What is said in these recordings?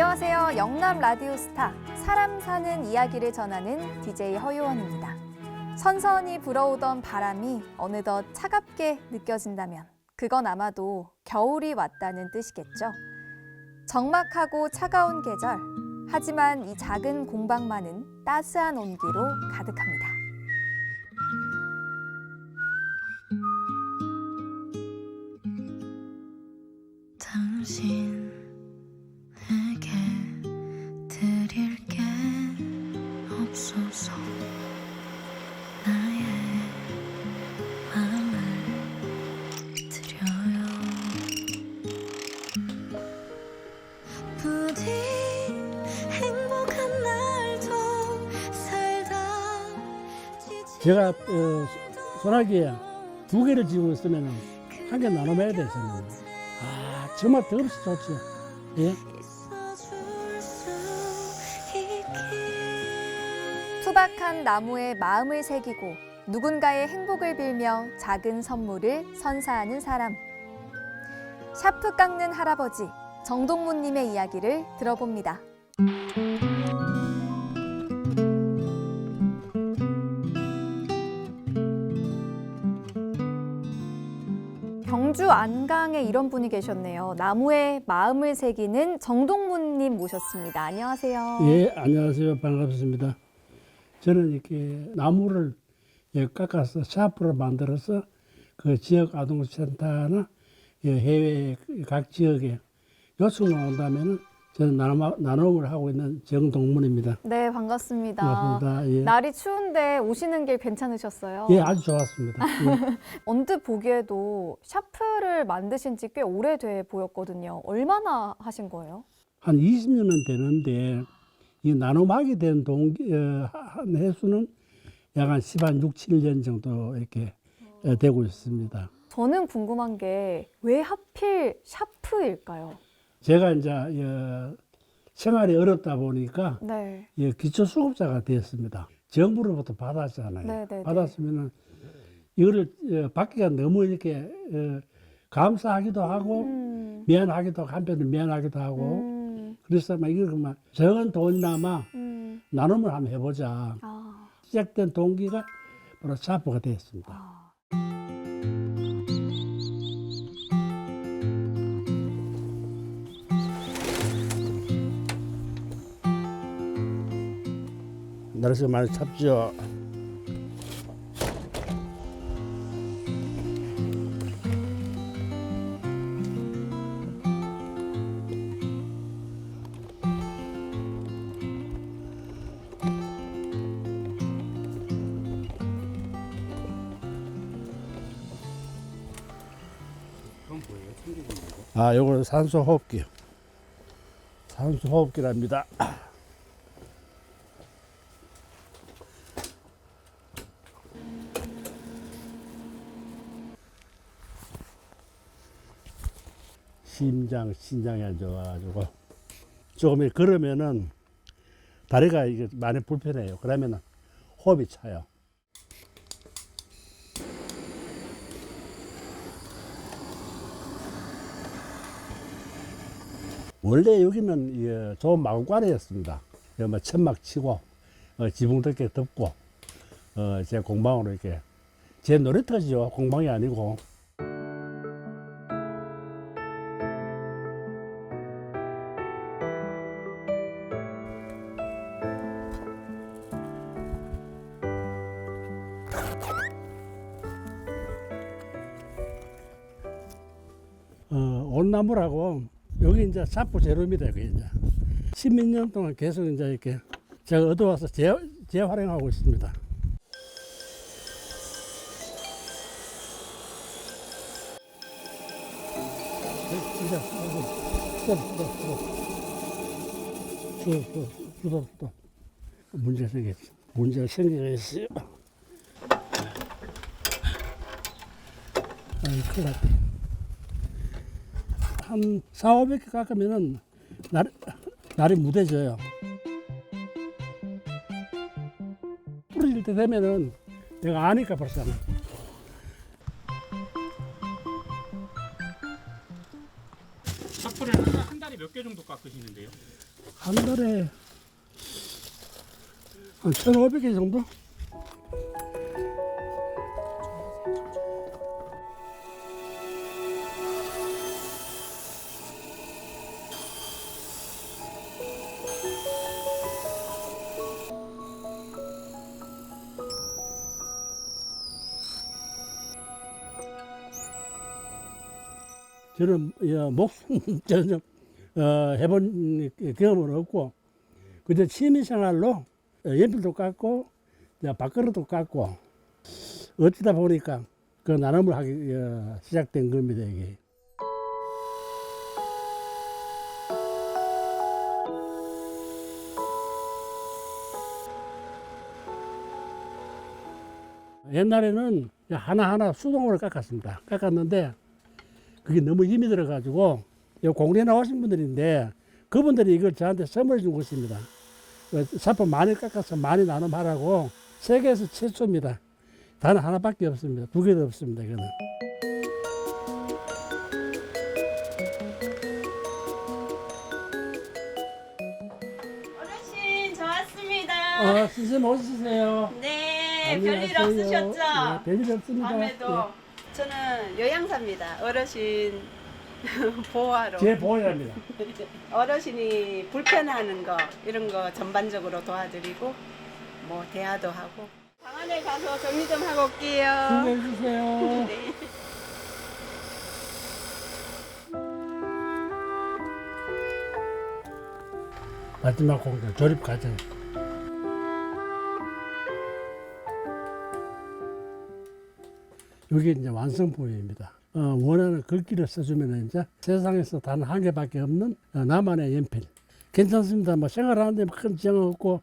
안녕하세요. 영남 라디오 스타 사람 사는 이야기를 전하는 DJ 허유원입니다. 선선히 불어오던 바람이 어느덧 차갑게 느껴진다면 그건 아마도 겨울이 왔다는 뜻이겠죠. 적막하고 차가운 계절. 하지만 이 작은 공방만은 따스한 온기로 가득합니다. 제가 어, 소나기에 두 개를 지고 있으면 한 개 나눠 먹어야 되잖아요. 아 정말 더없이 좋죠. 예. 투박한 나무에 마음을 새기고 누군가의 행복을 빌며 작은 선물을 선사하는 사람. 샤프 깎는 할아버지 정동무님의 이야기를 들어봅니다. 경주 안강에 이런 분이 계셨네요. 나무에 마음을 새기는 정동무님 모셨습니다. 안녕하세요. 예, 안녕하세요. 반갑습니다. 저는 이렇게 나무를 예, 깎아서 샤프로 만들어서 그 지역 아동센터나 예, 해외 각 지역에 요청 나온다면은 저는 나눔, 나눔 을 하고 있는 정동문입니다. 네, 반갑습니다. 반갑습니다. 예. 날이 추운데 오시는 길 괜찮으셨어요? 예, 아주 좋았습니다. 예. 언뜻 보기에도 샤프를 만드신 지 꽤 오래돼 보였거든요. 얼마나 하신 거예요? 한 20년은 되는데 이 나눔하게 된 동기 어, 한 횟수는 약 한 10 한 6, 7년 정도 이렇게 어, 되고 있습니다. 저는 궁금한 게 왜 하필 샤프일까요? 제가 이제 어, 생활이 어렵다 보니까 네. 예, 기초 수급자가 됐습니다. 정부로부터 받았잖아요. 네, 네, 네. 받았으면은 이거를 어, 받기가 너무 이렇게 어, 감사하기도 하고 음, 미안하기도 하고 한편으로 미안하기도 하고 음, 그래서 막 이거 그만 적은 돈이나마 음. 나눔을 한번 해보자. 아, 시작된 동기가 바로 샤프가 되었습니다. 아. 날씨 많이 찹죠. 아, 요거는 산소 호흡기요. 산소 호흡기랍니다. 심장, 신장이 안 좋아가지고 조금 걸으면은 다리가 이게 많이 불편해요. 그러면은 호흡이 차요. 원래 여기는 이 좋은 마구간이었습니다. 뭐 천막 치고 어, 지붕 덮개 덮고 어, 제 공방으로 이렇게 제 놀이터지요. 공방이 아니고 온나무라고 여기 이제 사포 재료입니다. 여기 이제 십몇 년 동안 계속 이제 이렇게 제가 얻어와서 재, 재활용하고 있습니다. 또 문제 생겼지. 문제가 생겨있어요. 아이, 큰일 났대. 한 4, 500개 깎으면은 날, 날이 무뎌져요. 부러질 때 되면은 내가 아니까 벌써. 삭포를 한, 한 달에 몇 개 정도 깎으시는데요? 한 달에 한 1,500개 정도? 저는 어, 목숨 전혀 어, 해본 경험은 없고 그저 취미생활로 어, 연필도 깎고 밥그릇도 깎고 어쩌다 보니까 그 나눔을 하기 어, 시작된 겁니다 이게. 옛날에는 하나하나 수동으로 깎았습니다. 깎았는데 그게 너무 힘이 들어가지고 요 공대 나오신 분들인데 그분들이 이걸 저한테 선물 준 것입니다. 그 사품 많이 깎아서 많이 나눔하라고 세계에서 최초입니다. 단 하나밖에 없습니다. 두 개도 없습니다. 이거는. 어르신. 아, 선생님 오시세요. 네, 별일 안녕하세요. 없으셨죠? 네, 별일 없습니다. 밤에도 저는 요양사입니다. 어르신 보호하러 네, 제 보호랍니다. 어르신이 불편해하는 거 이런 거 전반적으로 도와드리고 뭐 대화도 하고 방 안에 가서 정리 좀 하고 올게요. 준비해 주세요. 네. 마지막 공장 조립 과정. 여기 이제 완성품입니다. 어, 원하는 글귀를 써주면 이제 세상에서 단 한 개밖에 없는 어, 나만의 연필. 괜찮습니다. 뭐 생활하는데 큰 지장 없고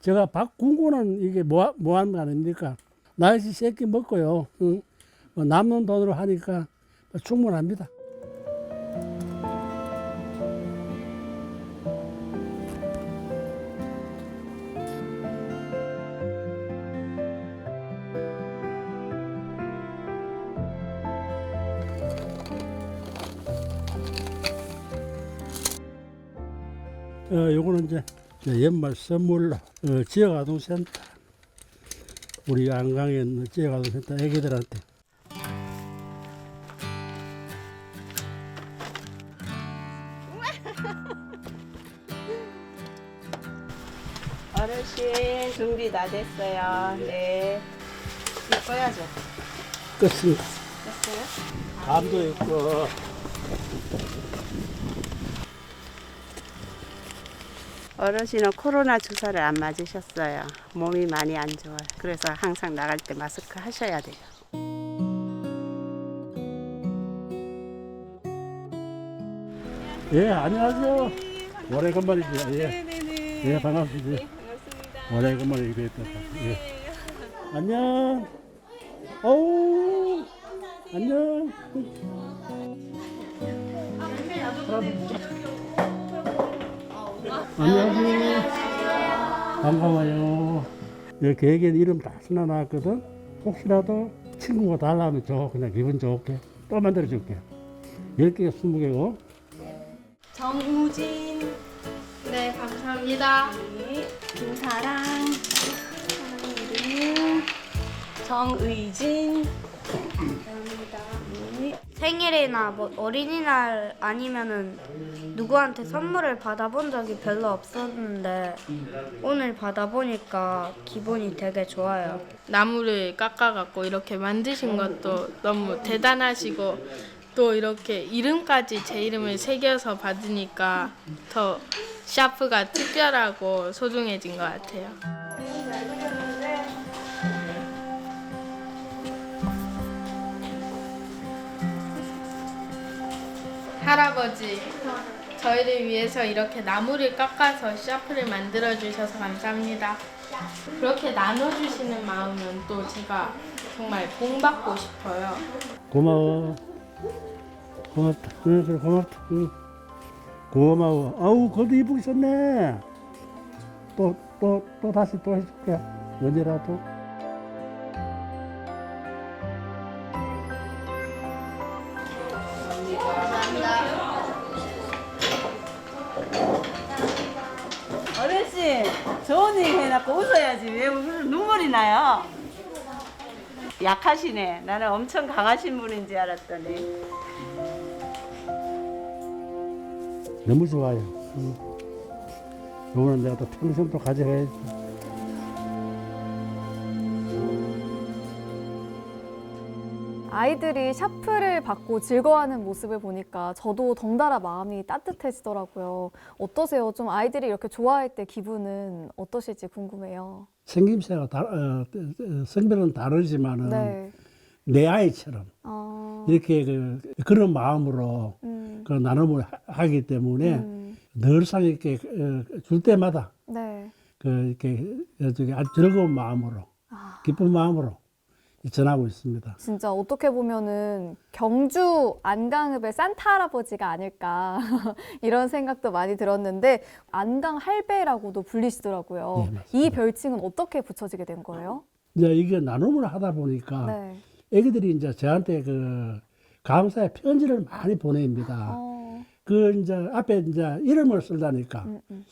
제가 밥 굶고는 이게 뭐, 뭐 하는 거 아닙니까? 나이스 새끼 먹고요. 응? 뭐 남는 돈으로 하니까 충분합니다. 이제 연말 선물로 어, 지역아동센터 우리 안강에 있는 지역아동센터 애기들한테 어르신 준비 다 됐어요. 네. 이거 꺼야죠. 끝습니다. 됐어요? 감도 있고 어르신은 코로나 주사를 안 맞으셨어요. 몸이 많이 안 좋아요. 그래서 항상 나갈 때 마스크 하셔야 돼요. 예 안녕하세요. 오래간만이죠. 예. 네네네. 예 반갑습니다. 반갑습니다. 오래간만에 뵙다. 예. 안녕. 어우 안녕. 안녕하세요. 반가워요. 여기 계획에 이름 다 써놔놨거든. 혹시라도 친구가 달라면 줘. 그냥 기분 좋게. 또 만들어줄게. 10개, 20개고. 정우진. 네, 감사합니다. 김사랑. 사랑 이름. 정의진. 생일이나 뭐 어린이날 아니면은 누구한테 선물을 받아본 적이 별로 없었는데 오늘 받아보니까 기분이 되게 좋아요. 나무를 깎아갖고 이렇게 만드신 것도 너무 대단하시고 또 이렇게 이름까지 제 이름을 새겨서 받으니까 더 샤프가 특별하고 소중해진 것 같아요. 할아버지, 저희를 위해서 이렇게 나무를 깎아서 샤프를 만들어 주셔서 감사합니다. 그렇게 나눠주시는 마음은 또 제가 정말 본받고 싶어요. 고마워. 고맙다. 응, 그래, 고맙다. 응. 고마워. 아우, 그것도 이쁘게 썼네. 또, 또, 또 다시 또 해줄게. 언제라도. 좋은 일 해놓고 웃어야지 왜 웃어 눈물이 나요? 약하시네. 나는 엄청 강하신 분인 줄 알았더니. 너무 좋아요. 음. 요거는 내가 또 평생 또 가져가야지. 아이들이 샤프를 받고 즐거워하는 모습을 보니까 저도 덩달아 마음이 따뜻해지더라고요. 어떠세요? 좀 아이들이 이렇게 좋아할 때 기분은 어떠실지 궁금해요. 생김새가 다, 어, 어, 성별은 다르지만은 네. 내 아이처럼 어, 이렇게 그, 그런 마음으로 음, 그 나눔을 하- 하기 때문에 음, 늘상 이렇게 어, 줄 때마다 네. 그 이렇게 저기 아주 즐거운 마음으로 아, 기쁜 마음으로 전하고 있습니다. 진짜 어떻게 보면은 경주 안강읍의 산타 할아버지가 아닐까 이런 생각도 많이 들었는데 안강 할배라고도 불리시더라고요. 네. 이 별칭은 어떻게 붙여지게 된 거예요? 이제 이게 나눔을 하다 보니까 네. 애기들이 이제 저한테 그 감사의 편지를 많이 보냅니다. 어, 그 이제 앞에 이제 이름을 쓰다니까 음, 음.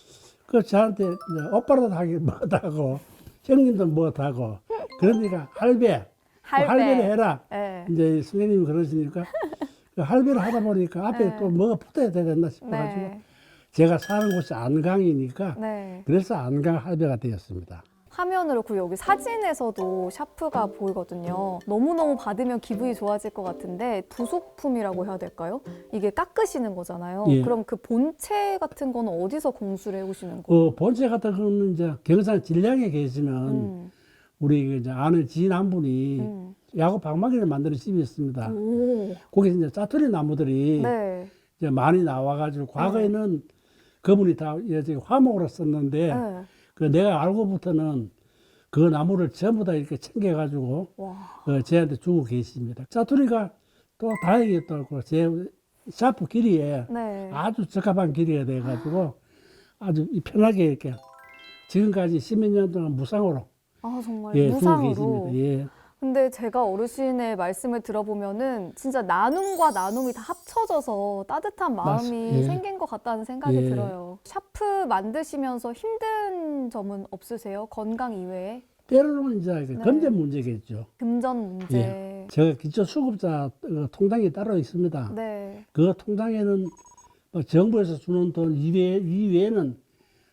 그 저한테 이제 오빠도 하기 뭐하고 형님도 뭐하고 그러니까 할배 할배. 할배를 해라 네. 이제 선생님이 그러시니까 그 할배를 하다 보니까 앞에 네. 또 뭐가 붙어야 되겠나 싶어가지고 네. 제가 사는 곳이 안강이니까 네. 그래서 안강 할배가 되었습니다. 화면으로 그 여기 사진에서도 샤프가 보이거든요. 너무너무 받으면 기분이 좋아질 것 같은데 부속품이라고 해야 될까요? 이게 깎으시는 거잖아요. 예. 그럼 그 본체 같은 거는 어디서 공수를 해 오시는 거예요? 그 본체 같은 거는 이제 경산 진량에 계시는 음, 우리 이제 아는 지인 한 분이 음. 야구 방망이를 만드는 집이 있습니다. 오, 거기 이제 짜투리 나무들이 네. 이제 많이 나와가지고 과거에는 그분이 다 이제 화목으로 썼는데 네. 그 내가 알고부터는 그 나무를 전부 다 이렇게 챙겨가지고 와, 어, 저한테 주고 계십니다. 짜투리가 또 다행히 또제 샤프 길이에 네. 아주 적합한 길이가 돼가지고 아주 이 편하게 이렇게 지금까지 십몇 년 동안 무상으로 아 정말 예, 무상으로. 예. 근데 제가 어르신의 말씀을 들어보면은 진짜 나눔과 나눔이 다 합쳐져서 따뜻한 마음이. 예. 생긴 것 같다는 생각이 예. 들어요. 샤프 만드시면서 힘든 점은 없으세요? 건강 이외에? 때로는 이제 그 네. 금전 문제겠죠. 금전 문제. 예. 제가 기초 수급자 어, 통장이 따로 있습니다. 네. 그 통장에는 뭐 정부에서 주는 돈 이외, 이외에는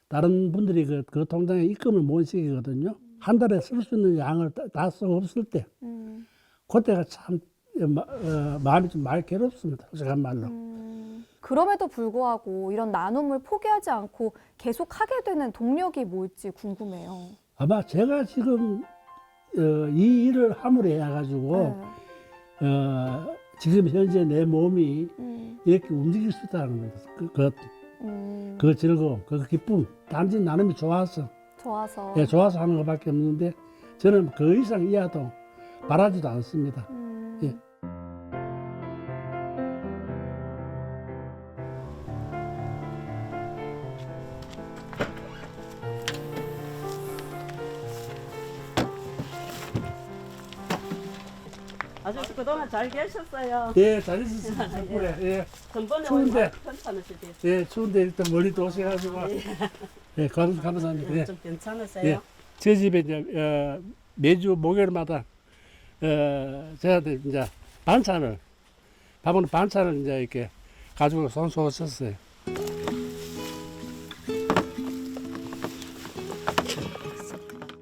다른 분들이 그, 그 통장에 입금을 못 시키거든요. 한 달에 쓸 수 있는 양을 다 쓰고 없을 때, 음, 그때가 참 어, 마, 어, 마음이 좀 많이 괴롭습니다. 솔직한 말로. 음. 그럼에도 불구하고 이런 나눔을 포기하지 않고 계속 하게 되는 동력이 뭘지 궁금해요. 아마 제가 지금 어, 이 일을 함으로 해가지고 네. 어, 지금 현재 내 몸이 음, 이렇게 움직일 수 있다는 거죠. 그, 그, 음, 그 즐거움, 그 기쁨, 단지 나눔이 좋아서 좋아서. 예, 좋아서 하는 것밖에 없는데 저는 그 이상 이하도 바라지도 않습니다. 음. 그동안 잘 계셨어요. 예, 잘 있었습니다. 덕분에. 예, 전번에 추운데. 오늘 괜찮으시대요. 예, 추운데 일단 멀리 또 오셔가지고 예, 감, 감사합니다. 예. 좀 괜찮으세요? 예. 제 집에 이제 어, 매주 목요일마다 어, 저한테 이제 반찬을 밥은 반찬을 이제 이렇게 가지고 손수 오셨어요.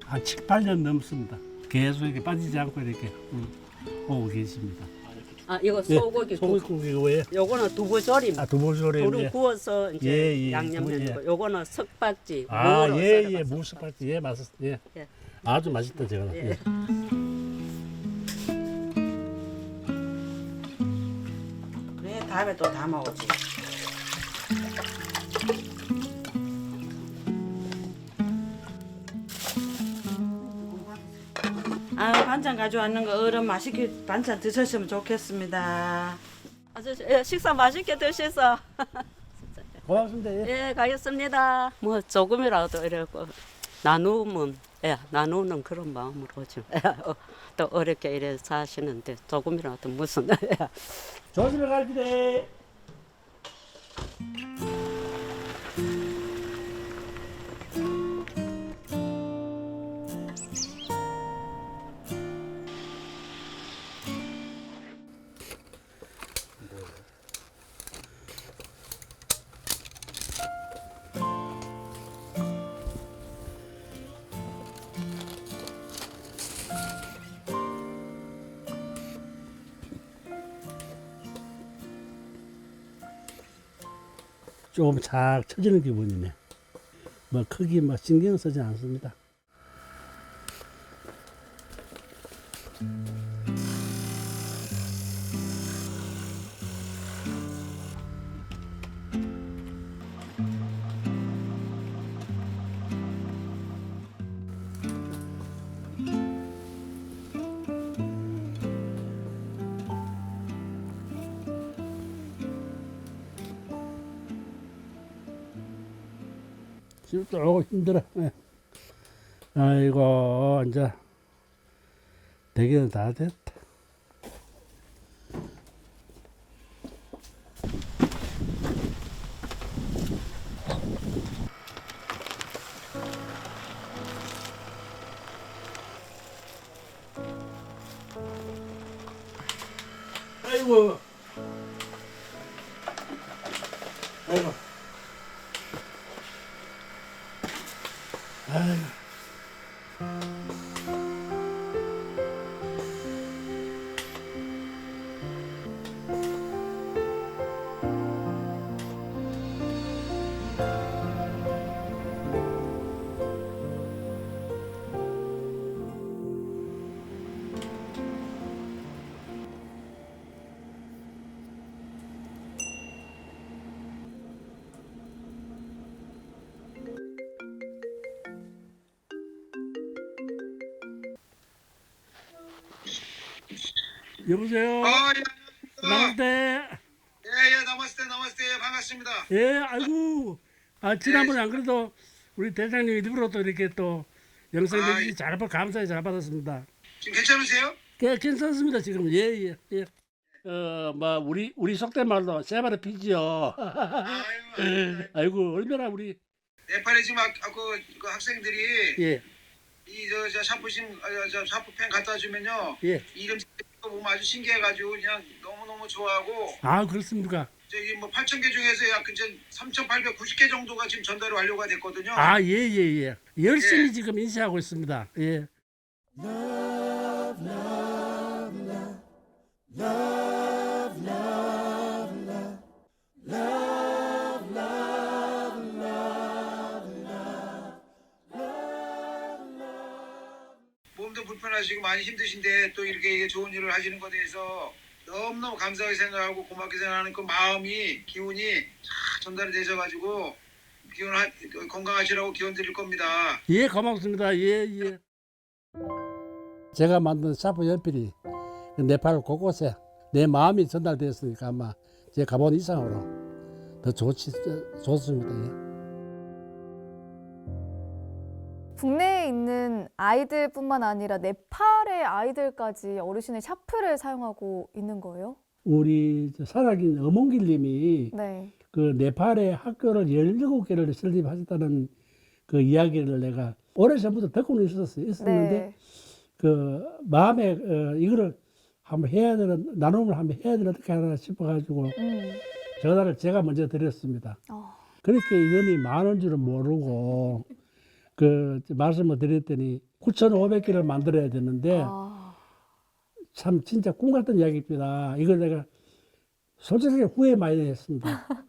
한 7, 8년 넘습니다. 계속 이렇게 빠지지 않고 이렇게 음, 오고 계십니다. 아 이거 예, 소고기 국. 소고기 그거예요? 요거는 두부조림. 아, 두부조림. 두부 예. 구워서 이제 예, 예, 양념 두부, 예. 거. 요거는 석박지. 아, 무로 예, 썰어서. 예, 무스파티, 예, 맛있, 예. 예. 아주 맛있다, 제가. 예. 예. 그래 다음에 또 담아오지. 반찬 가져왔는 거 어른 맛있게 반찬 드셨으면 좋겠습니다. 아저씨 예, 식사 맛있게 드셔서 고맙습니다. 예. 예 가겠습니다. 뭐 조금이라도 이렇게 나누면 예 나누는 그런 마음으로 좀 예, 어, 또 어렵게 이래 사시는데 조금이라도 무슨 예. 조심히 갈길에. 조금 착 처지는 기분이네. 뭐 크게 뭐 신경 쓰지 않습니다. 지금 조금 힘들어. 예. 아이고 이제 되기는 다 됐다. 여보세요. 아, 예. 나마스테. 예, 예, 나마스테, 나마스테, 반갑습니다. 예, 아이고. 아, 지난번에 안 그래도 우리 대장님 일부러 또 이렇게 또 영상 아, 잘 받, 감사히 잘 받았습니다. 지금 괜찮으세요? 예, 괜찮습니다, 지금. 예, 예, 예. 어, 뭐, 우리, 우리 속된 말로 세바르 피지요. 아유, 아이고, 얼마나 우리, 네팔에 지금 아, 아, 그, 그 학생들이 예, 이저저 샤프심, 아, 저 샤프펜 갖다 주면요, 예. 이름 거 보면 아주 신기해가지고 그냥 너무 너무 좋아하고 아, 그렇습니까? 저기 뭐 8천 개 중에서 약 이제 3,890개 정도가 지금 전달이 완료가 됐거든요. 아, 예, 예, 예. 열심히 예. 지금 인쇄하고 있습니다. 예. 몸도 불편하시고 많이 힘드신데 또 이렇게 좋은 일을 하시는 것에 대해서 너무너무 감사하게 생각하고 고맙게 생각하는 그 마음이 기운이 쫙 전달이 되셔가지고 기운 하, 건강하시라고 기원 드릴 겁니다. 예, 고맙습니다. 예, 예. 제가 만든 샤프 연필이 네팔 곳곳에 내 마음이 전달되었으니까 아마 제 가본 이상으로 더 좋지, 좋습니다. 예. 국내에 있는 아이들뿐만 아니라 네팔의 아이들까지 어르신의 샤프를 사용하고 있는 거예요? 우리 저 살아긴 어몽길님이 네. 그 네팔의 학교를 17개를 설립하셨다는 그 이야기를 내가 오래전부터 듣고는 있었어요. 있었는데 네. 그 마음에 어, 이거를 한번 해야 되는 나눔을 한번 해야 되는 어떻게 하나 싶어가지고 음. 전화를 제가 먼저 드렸습니다. 어. 그렇게 인원이 많은 줄은 모르고 그 말씀을 드렸더니 9,500개를 만들어야 되는데 아. 참 진짜 꿈 같은 이야기입니다. 이걸 내가 솔직하게 후회 많이 했습니다.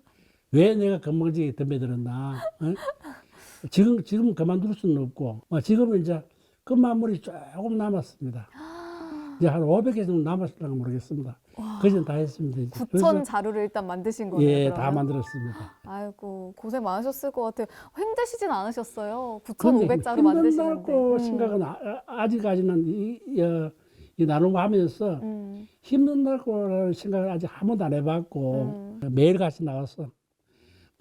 왜 내가 건방지게 덤벼들었나? 어? 지금 지금 그만둘 수는 없고 어, 지금은 이제 끝마무리 조금 남았습니다. 이제 한 500개 정도 남았을까 모르겠습니다. 그전 다 했습니다. 이제. 9천 자루를 일단 만드신 거예요. 예, 그러면? 다 만들었습니다. 아이고 고생 많으셨을 것 같아요. 힘드시진 않으셨어요. 근데 9,500자루 만드시는데. 힘든다고 생각은 아, 아직까지는 이, 이, 어, 이 나눔하면서 음, 힘든다고 생각을 아직 한 번도 안 해봤고 음. 매일같이 나와서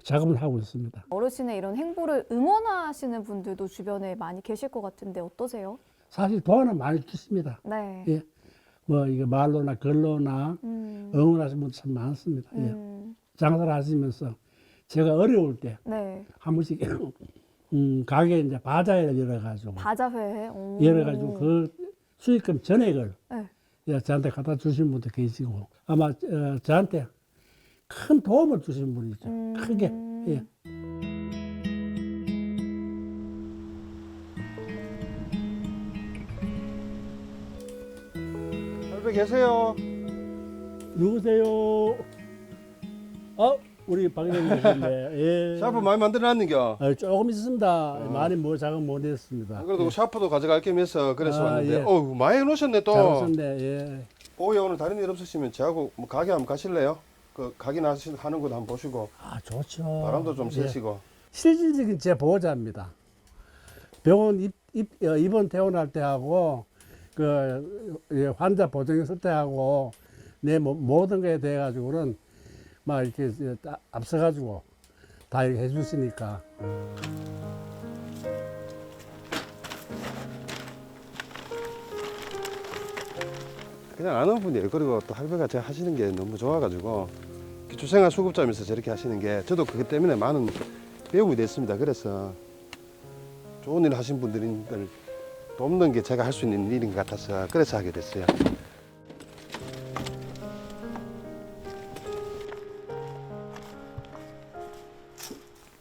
작업을 하고 있습니다. 어르신의 이런 행보를 응원하시는 분들도 주변에 많이 계실 것 같은데 어떠세요? 사실 도안은 많이 주십니다. 네. 예. 뭐 이게 말로나 글로나 음, 응원하시는 분들 참 많습니다. 예. 음, 장사를 하시면서 제가 어려울 때 네. 한 번씩 음, 가게 이제 바자회를 열어가지고 바자회. 오. 열어가지고 그 수익금 전액을 네. 예, 저한테 갖다 주신 분도 계시고 아마 어, 저한테 큰 도움을 주신 분이죠. 음. 크게. 예. 할배 계세요? 누구세요? 어, 우리 박 회장님 계신데 예. 샤프 많이 만들어놨는겨. 아, 조금 있습니다. 많이 뭐 작은 못 했습니다. 안 그래도 샤프도 가져갈 겸 해서 그래서 아, 왔는데 예. 어우 많이 해놓으셨네 또. 잘하셨네. 예. 오후에 오늘 다른 일 없으시면 저하고 뭐 가게 한번 가실래요? 그 가게 나시 하는 것도 한번 보시고 아 좋죠. 바람도 좀 예. 쐬시고. 실질적인 제 보호자입니다. 병원 입, 입, 어, 입원 퇴원할 때 하고 그 예, 환자 보정 있을 때 하고 내 모- 모든 거에 대해 가지고는 막 이렇게 앞서 가지고 다 이렇게 해주시니까 그냥 아는 분이에요. 그리고 또 할배가 제가 하시는 게 너무 좋아가지고 기초생활 수급자면서 저렇게 하시는 게 저도 그것 때문에 많은 배움이 됐습니다. 그래서 좋은 일 하신 분들을 돕는 게 제가 할 수 있는 일인 것 같아서 그래서 하게 됐어요.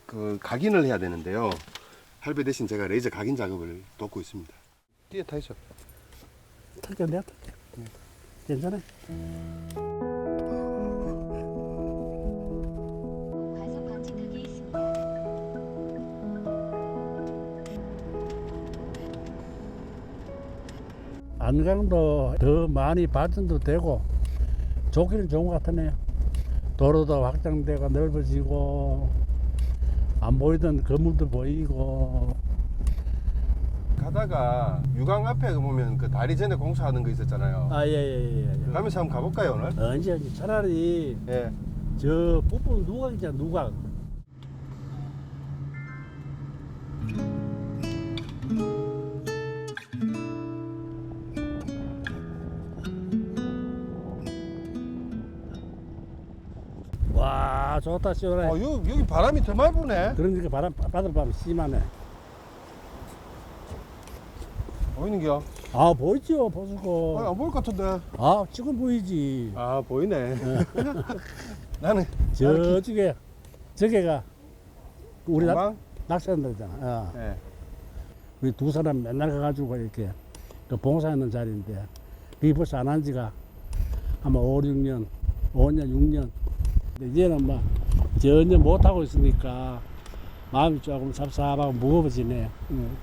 그 각인을 해야 되는데요. 할배 대신 제가 레이저 각인 작업을 돕고 있습니다. 뒤에 타이죠. 탈게 내가. 괜찮아. 안강도 더 많이 발전도 되고 좋기는 좋은 것 같네요. 도로도 확장되고 넓어지고 안 보이던 건물도 보이고 가다가 유강 앞에 보면 그 다리 전에 공사하는 거 있었잖아요. 아예예예 예, 예. 가면서 한번 가볼까요 오늘? 언제 언제 차라리 예. 저 부분 누각이잖아 누각 좋다 시원해 어, 여기, 여기 바람이 더 많이 부네. 그러니까 바람 바들 바람 심하네 보이는겨? 아 보이죠 어, 보수고 안 보일 것 같은데. 아 지금 보이지 아 보이네. 나는 저쪽에 저게가 우리 나, 금방? 낚시한다잖아 어. 예. 우리 두 사람 맨날 가가지고 이렇게 그 봉사하는 자리인데 그게 벌써 안 한 지가 아마 5, 6년, 5년, 6년. 이제는 막 전혀 못하고 있으니까 마음이 조금 삽삽하고 무거워지네. 응.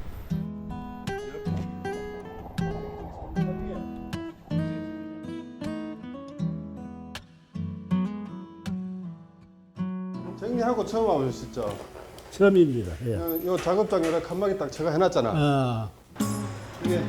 정리하고 처음 와보셨죠? 처음입니다. 예. 요, 요 작업장 여기 칸막이 딱 제가 해놨잖아. 어, 이게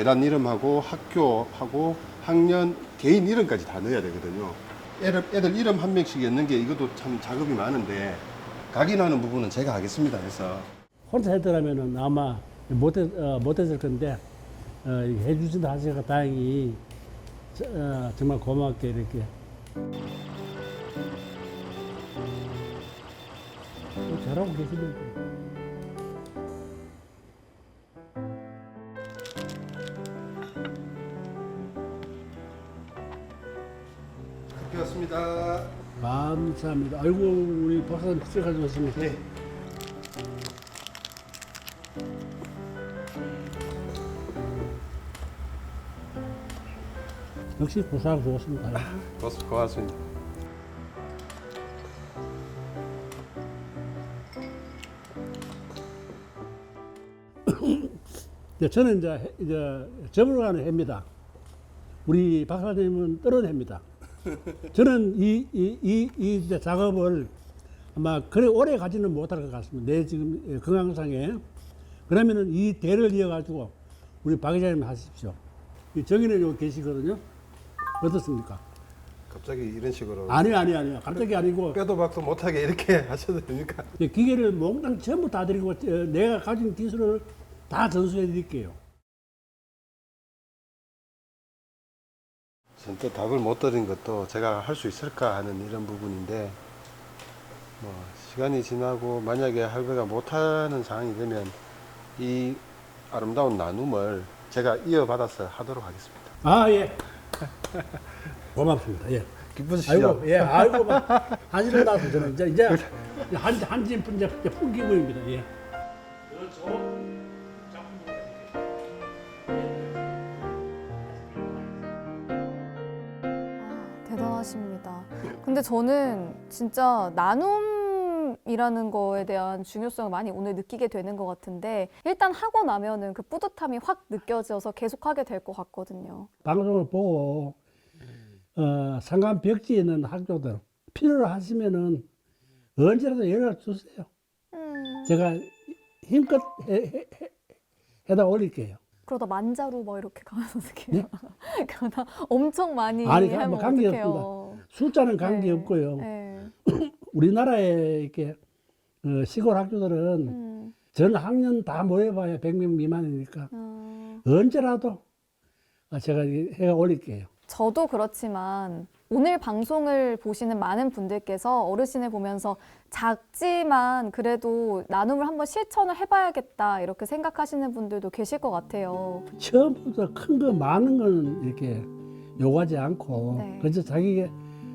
계단 이름하고 학교하고 학년 개인 이름까지 다 넣어야 되거든요. 애들, 애들 이름 한 명씩 넣는 게 이것도 참 작업이 많은데 각인하는 부분은 제가 하겠습니다. 그래서 혼자 했더라면은 아마 못했, 어, 못했을 건데 어, 해주신다 하시니까 다행히 저- 어, 정말 고맙게 이렇게 어, 잘하고 계시네요. 고맙습니다. 감사합니다. 아이고 우리 박사님 술 가져왔습니다. 네. 역시 부산 좋습니다. 고맙- 고맙습니다. 네, 저는 이제, 해- 이제 점으로 가는 해입니다. 우리 박사님은 떨어는 해입니다. 저는 이, 이, 이, 이 작업을 아마 그래 오래 가지는 못할 것 같습니다. 내 지금 건강상에. 그러면은 이 대를 이어가지고 우리 박 기자님 하십시오. 이 정인은 여기 계시거든요. 어떻습니까? 갑자기 이런 식으로 아니요, 아니요, 아니요. 갑자기 아니고 빼도 박도 못하게 이렇게 하셔도 됩니까? 이 기계를 몽땅 전부 다 드리고 어, 내가 가진 기술을 다 전수해 드릴게요. 선뜻 답을 못 드린 것도 제가 할 수 있을까 하는 이런 부분인데 뭐 시간이 지나고 만약에 할배가 못하는 상황이 되면 이 아름다운 나눔을 제가 이어받아서 하도록 하겠습니다. 아, 예. 고맙습니다. 예. 기쁘시죠? 아이고, 예, 아이고, 막, 한시를 나서 저는 이제, 이제, 한, 한진 이제, 이제 풍기고입니다. 예. 아, 근데 저는 진짜 나눔이라는 거에 대한 중요성을 많이 오늘 느끼게 되는 것 같은데 일단 하고 나면은 그 뿌듯함이 확 느껴져서 계속 하게 될 것 같거든요. 방송을 보고 어, 상관 벽지에 있는 학교들 필요로 하시면은 언제라도 연락 주세요. 음, 제가 힘껏 해, 해, 해, 해다 올릴게요. 그러다 만자로 뭐 이렇게 가면 어떡해요? 그러다 엄청 많이 네? 아니, 하면 뭐 어떡해요? 숫자는 관계 네. 없고요. 네. 우리나라의 이렇게 어, 시골 학교들은 음, 전 학년 다 모여봐야 100명 미만이니까 어. 언제라도 제가 해가 올릴게요. 저도 그렇지만 오늘 방송을 보시는 많은 분들께서 어르신을 보면서 작지만 그래도 나눔을 한번 실천을 해봐야겠다 이렇게 생각하시는 분들도 계실 것 같아요. 처음부터 큰 거 많은 거는 이렇게 요구하지 않고 네. 그저 자기가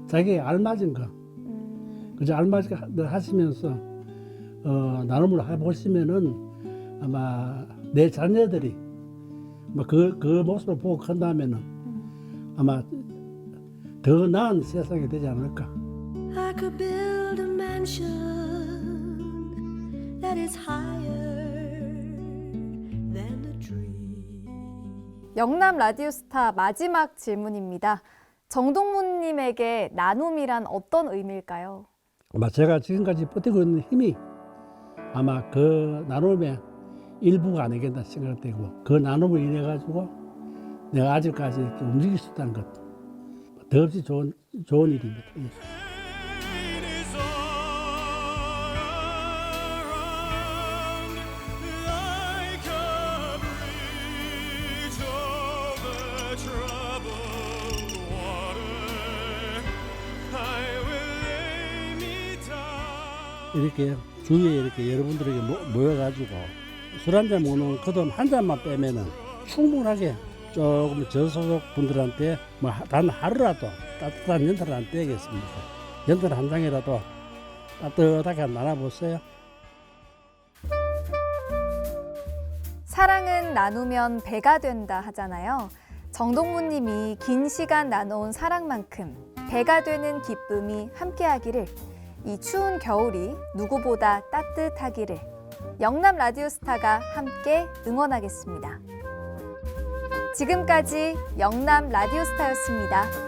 자기에 알맞은 거 음, 그저 알맞은 거 하시면서 어, 나눔을 해보시면은 아마 내 자녀들이 그, 그 모습을 보고 큰다면은 음. 아마 더 나은 세상이 되지 않을까. I could build a mansion that is higher than the tree. 영남 라디오스타 마지막 질문입니다. 정동문님에게 나눔이란 어떤 의미일까요? 아마 제가 지금까지 버티고 있는 힘이 아마 그 나눔의 일부가 아니겠나 생각되고 그 나눔을 인해 가지고 내가 아직까지 이렇게 움직일 수 있다는 것 더없이 좋은 좋은 일입니다. 예. 이렇게 주위에 이렇게 여러분들에게 모, 모여가지고 술 한 잔 먹는 그 돈 한 잔만 빼면은 충분하게 조금 저소득 분들한테 뭐 단 하루라도 따뜻한 연탄을 안 떼겠습니까? 연탄 한 장이라도 따뜻하게 나눠보세요. 사랑은 나누면 배가 된다 하잖아요. 정동무님이 긴 시간 나눠온 사랑만큼 배가 되는 기쁨이 함께하기를 이 추운 겨울이 누구보다 따뜻하기를 영남 라디오스타가 함께 응원하겠습니다. 지금까지 영남 라디오스타였습니다.